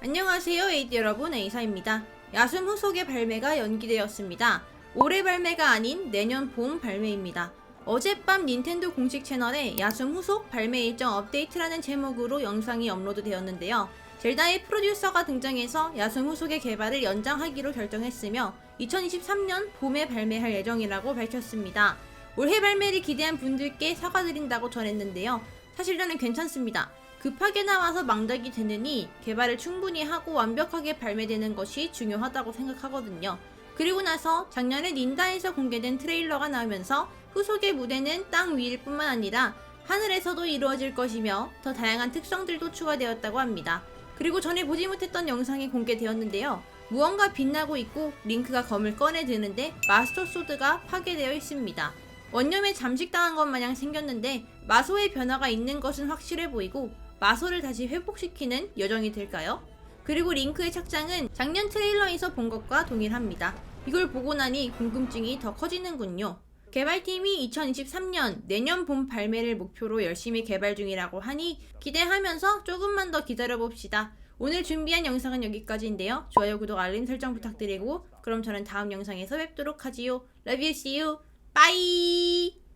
안녕하세요 에이드 여러분 에이사입니다. 야숨 후속의 발매가 연기되었습니다. 올해 발매가 아닌 내년 봄 발매입니다. 어젯밤 닌텐도 공식 채널에 야숨 후속 발매 일정 업데이트라는 제목으로 영상이 업로드 되었는데요. 젤다의 프로듀서가 등장해서 야숨 후속의 개발을 연장하기로 결정했으며 2023년 봄에 발매할 예정이라고 밝혔습니다. 올해 발매를 기대한 분들께 사과드린다고 전했는데요. 사실 저는 괜찮습니다. 급하게 나와서 망작이 되느니 개발을 충분히 하고 완벽하게 발매되는 것이 중요하다고 생각하거든요. 그리고 나서 작년에 닌다에서 공개된 트레일러가 나오면서 후속의 무대는 땅 위일 뿐만 아니라 하늘에서도 이루어질 것이며 더 다양한 특성들도 추가되었다고 합니다. 그리고 전에 보지 못했던 영상이 공개되었는데요. 무언가 빛나고 있고 링크가 검을 꺼내 드는데 마스터 소드가 파괴되어 있습니다. 원념에 잠식당한 것 마냥 생겼는데 마소의 변화가 있는 것은 확실해 보이고 마소를 다시 회복시키는 여정이 될까요? 그리고 링크의 착장은 작년 트레일러에서 본 것과 동일합니다. 이걸 보고 나니 궁금증이 더 커지는군요. 개발팀이 2023년 내년 봄 발매를 목표로 열심히 개발 중이라고 하니 기대하면서 조금만 더 기다려봅시다. 오늘 준비한 영상은 여기까지인데요. 좋아요, 구독, 알림 설정 부탁드리고 그럼 저는 다음 영상에서 뵙도록 하지요. Love you, see you, bye!